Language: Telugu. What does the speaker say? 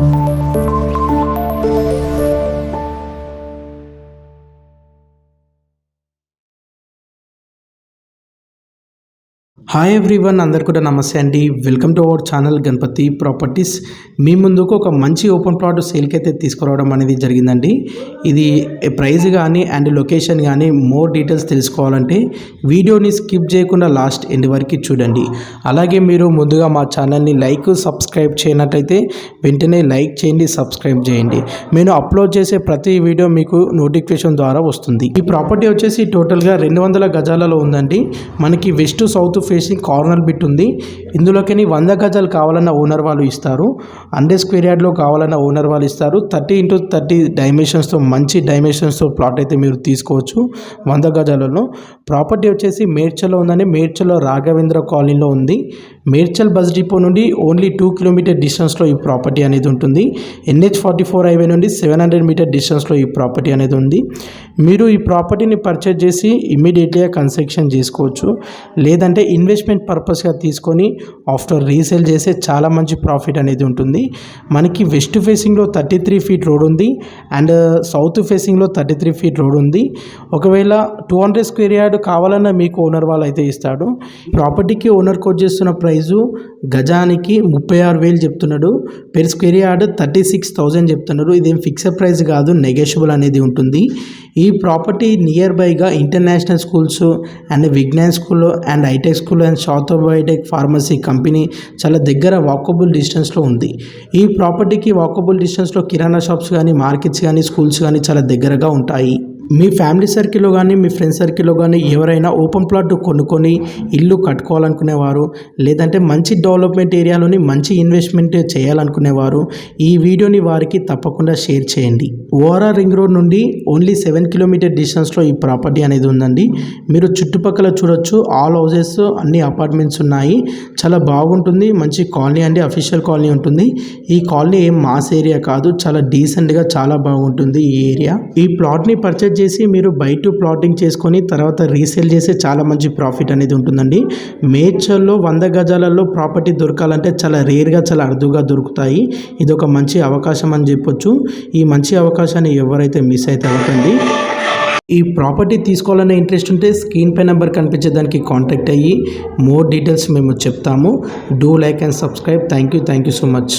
Thank you. హాయ్ ఎవ్రీవన్ అందరు కూడా నమస్తే అండి. Welcome to our channel Ganapathi properties మీ ముందుకు ఒక మంచి ఓపెన్ ప్లాట్ సేల్కి అయితే తీసుకురావడం అనేది జరిగిందండి. ఇది ప్రైస్ కానీ అండ్ లొకేషన్ కానీ మోర్ డీటెయిల్స్ తెలుసుకోవాలంటే వీడియోని స్కిప్ చేయకుండా లాస్ట్ ఎండ్ వరకు చూడండి. అలాగే మీరు ముందుగా మా ఛానల్ని లైక్ సబ్స్క్రైబ్ చేయనట్లయితే వెంటనే లైక్ చేయండి సబ్స్క్రైబ్ చేయండి. నేను అప్లోడ్ చేసే ప్రతి వీడియో మీకు నోటిఫికేషన్ ద్వారా వస్తుంది. ఈ ప్రాపర్టీ వచ్చేసి టోటల్గా రెండు వందల గజాలలో ఉందండి. మనకి west south facing corner bit ఉంది. ఇందులోకి వంద గజాలు కావాలన్న ఓనర్ వాళ్ళు ఇస్తారు. హండ్రెడ్ స్క్వేర్ యార్డ్లో కావాలన్న ఓనర్ వాళ్ళు ఇస్తారు. థర్టీ ఇంటూ థర్టీ డైమెన్షన్స్తో మంచి డైమెన్షన్స్తో ప్లాట్ అయితే మీరు తీసుకోవచ్చు వంద గజాలలో. ప్రాపర్టీ వచ్చేసి మేడ్చల్లో ఉందండి. మేడ్చల్లో రాఘవేంద్ర కాలనీలో ఉంది. మేడ్చల్ బస్ డిపో నుండి ఓన్లీ టూ కిలోమీటర్ డిస్టెన్స్లో ఈ ప్రాపర్టీ అనేది ఉంటుంది. ఎన్హెచ్ ఫార్టీ ఫోర్ హైవే నుండి సెవెన్ హండ్రెడ్ మీటర్ డిస్టెన్స్లో ఈ ప్రాపర్టీ అనేది ఉంది. మీరు ఈ ప్రాపర్టీని పర్చేజ్ చేసి ఇమ్మీడియట్గా కన్స్ట్రక్షన్ చేసుకోవచ్చు. లేదంటే ఇన్వెస్ట్మెంట్ పర్పస్గా తీసుకొని ఆఫ్టర్ రీసేల్ చేసే చాలా మంచి ప్రాఫిట్ అనేది ఉంటుంది. మనకి వెస్ట్ ఫేసింగ్లో థర్టీ త్రీ ఫీట్ రోడ్ ఉంది. అండ్ సౌత్ ఫేసింగ్లో థర్టీ త్రీ ఫీట్ రోడ్ ఉంది. ఒకవేళ టూ హండ్రెడ్ స్క్వేర్ యార్డ్ కావాలన్నా మీకు ఓనర్ వాళ్ళు అయితే ఇస్తాడు ప్రాపర్టీకి ఓనర్ కోట్ చేస్తున్న ప్రైజు గజానికి ముప్పై ఆరు వేలు చెప్తున్నాడు. Per square yard thirty six thousand చెప్తున్నారు ఇదేం ఫిక్స్డ్ ప్రైస్ కాదు నెగోషియబుల్ అనేది ఉంటుంది. ఈ property near బైగా international schools and Vignan school and hitech school and south biotech pharmacy company చాలా దగ్గర వాకబుల్ డిస్టెన్స్లో ఉంది. ఈ ప్రాపర్టీకి వాకబుల్ డిస్టెన్స్లో కిరాణా షాప్స్ కానీ మార్కెట్స్ కానీ స్కూల్స్ కానీ చాలా దగ్గరగా ఉంటాయి. మీ ఫ్యామిలీ సర్కిల్లో కానీ మీ ఫ్రెండ్స్ సర్కిల్లో కానీ ఎవరైనా ఓపెన్ ప్లాట్ కొనుక్కొని ఇల్లు కట్టుకోవాలనుకునేవారు లేదంటే మంచి డెవలప్మెంట్ ఏరియాలోని మంచి ఇన్వెస్ట్మెంట్ చేయాలనుకునేవారు ఈ వీడియోని వారికి తప్పకుండా షేర్ చేయండి. ఓఆర్ఆర్ రింగ్ రోడ్ నుండి ఓన్లీ సెవెన్ కిలోమీటర్ డిస్టెన్స్లో ఈ ప్రాపర్టీ అనేది ఉందండి. మీరు చుట్టుపక్కల చూడొచ్చు ఆల్ హౌజెస్ అన్ని అపార్ట్మెంట్స్ ఉన్నాయి. చాలా బాగుంటుంది మంచి కాలనీ అండి అఫీషియల్ కాలనీ ఉంటుంది. ఈ కాలనీ ఏం మాస్ ఏరియా కాదు చాలా డీసెంట్గా చాలా బాగుంటుంది ఈ ఏరియా. ఈ ప్లాట్ని పర్చేజ్ వచ్చేసి మీరు బయట ప్లాటింగ్ చేసుకొని తర్వాత రీసేల్ చేస్తే చాలా మంచి ప్రాఫిట్ అనేది ఉంటుందండి. మేడ్చల్లో వంద గజాలలో ప్రాపర్టీ దొరకాలంటే చాలా రేర్గా చాలా అరుదుగా దొరుకుతాయి. ఇది ఒక మంచి అవకాశం అని చెప్పొచ్చు. ఈ మంచి అవకాశాన్ని ఎవరైతే మిస్ అయితే అవుతుంది ఈ ప్రాపర్టీ తీసుకోవాలనే ఇంట్రెస్ట్ ఉంటే స్క్రీన్ పై నెంబర్ కనిపించే దానికి కాంటాక్ట్ అయ్యి మోర్ డీటెయిల్స్ మేము చెప్తాము. Do like and subscribe. Thank you. Thank you so much.